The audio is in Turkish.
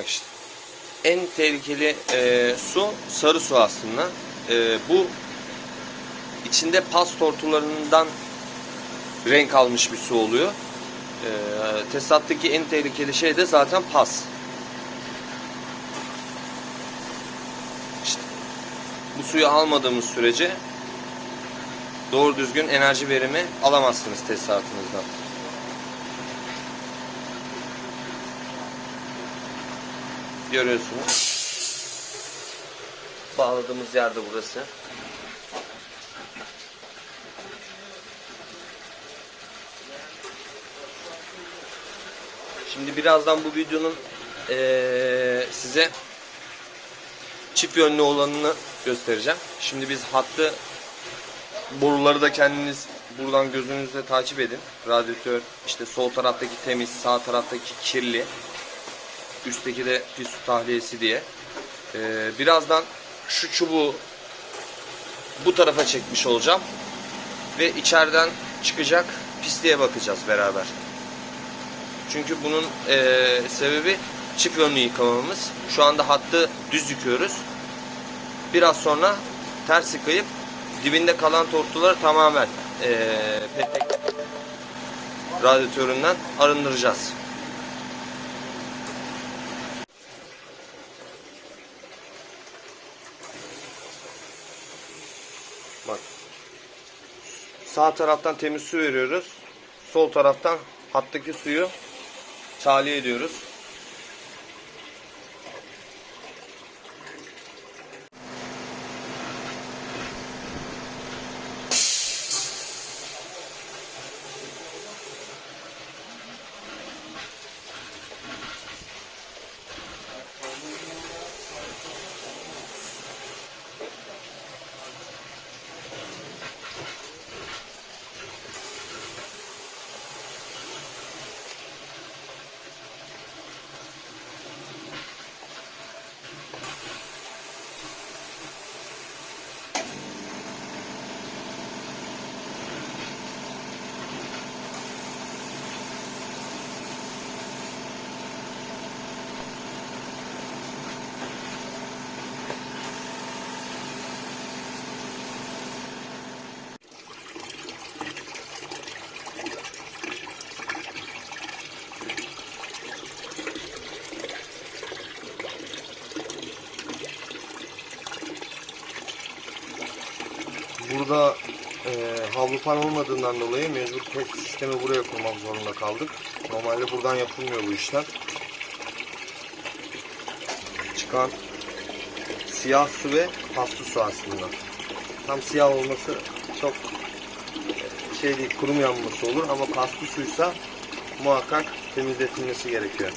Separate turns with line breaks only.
Bak işte. En tehlikeli e, su sarı su aslında. E, bu içinde pas tortularından renk almış bir su oluyor. E, tesattaki en tehlikeli şey de zaten pas. İşte bu suyu almadığımız sürece doğru düzgün enerji verimi alamazsınız tesisatınızdan. Görüyorsunuz. Bağladığımız yerde burası. Şimdi birazdan bu videonun eee, size çift yönlü olanını göstereceğim. Şimdi biz hattı boruları da kendiniz buradan gözünüzle takip edin. Radyatör işte sol taraftaki temiz, sağ taraftaki kirli. Üstteki de pis su tahliyesi diye. Ee, birazdan şu çubuğu bu tarafa çekmiş olacağım. Ve içeriden çıkacak pisliğe bakacağız beraber. Çünkü bunun eee, sebebi çift yönlü yıkamamız. Şu anda hattı düz yıkıyoruz. Biraz sonra ters yıkayıp dibinde kalan tortuları tamamen eee petek radyatöründen arındıracağız. Bak. Sağ taraftan temiz su veriyoruz. Sol taraftan hattaki suyu tahliye ediyoruz. Burada e, havlu fan olmadığından dolayı mecbur tek sistemi buraya kurmak zorunda kaldık. Normalde buradan yapılmıyor bu işler. Çıkan siyah su ve paslı su aslında. Tam siyah olması çok şey değil, kurum yanması olur ama paslı suysa muhakkak temizletilmesi gerekiyor.